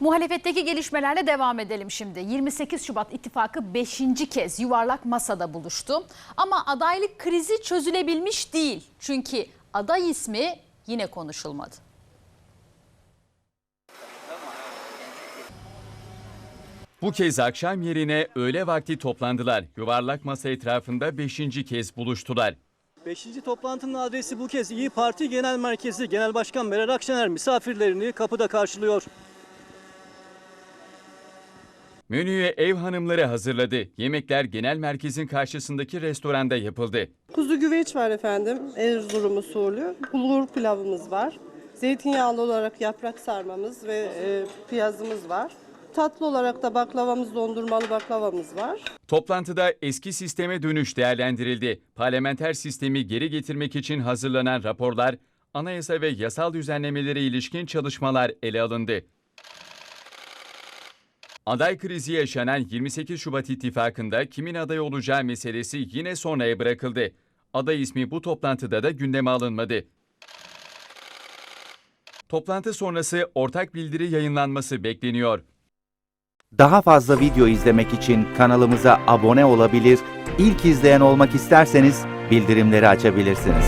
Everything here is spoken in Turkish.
Muhalefetteki gelişmelerle devam edelim şimdi. 28 Şubat ittifakı 5. kez yuvarlak masada buluştu. Ama adaylık krizi çözülebilmiş değil. Çünkü aday ismi yine konuşulmadı. Bu kez akşam yerine öğle vakti toplandılar. Yuvarlak masa etrafında beşinci kez buluştular. Beşinci toplantının adresi bu kez İyi Parti Genel Merkezi Genel Başkan Meral Akşener misafirlerini kapıda karşılıyor. Menüye ev hanımları hazırladı. Yemekler genel merkezin karşısındaki restoranda yapıldı. Kuzu güveç var efendim. Erzurum usulü. Bulgur pilavımız var. Zeytinyağlı olarak yaprak sarmamız ve e, piyazımız var. Tatlı olarak da baklavamız, dondurmalı baklavamız var. Toplantıda eski sisteme dönüş değerlendirildi. Parlamenter sistemi geri getirmek için hazırlanan raporlar, anayasa ve yasal düzenlemelere ilişkin çalışmalar ele alındı. Aday krizi yaşanan 28 Şubat ittifakında kimin aday olacağı meselesi yine sonraya bırakıldı. Aday ismi bu toplantıda da gündeme alınmadı. Toplantı sonrası ortak bildiri yayınlanması bekleniyor. Daha fazla video izlemek için kanalımıza abone olabilir, ilk izleyen olmak isterseniz bildirimleri açabilirsiniz.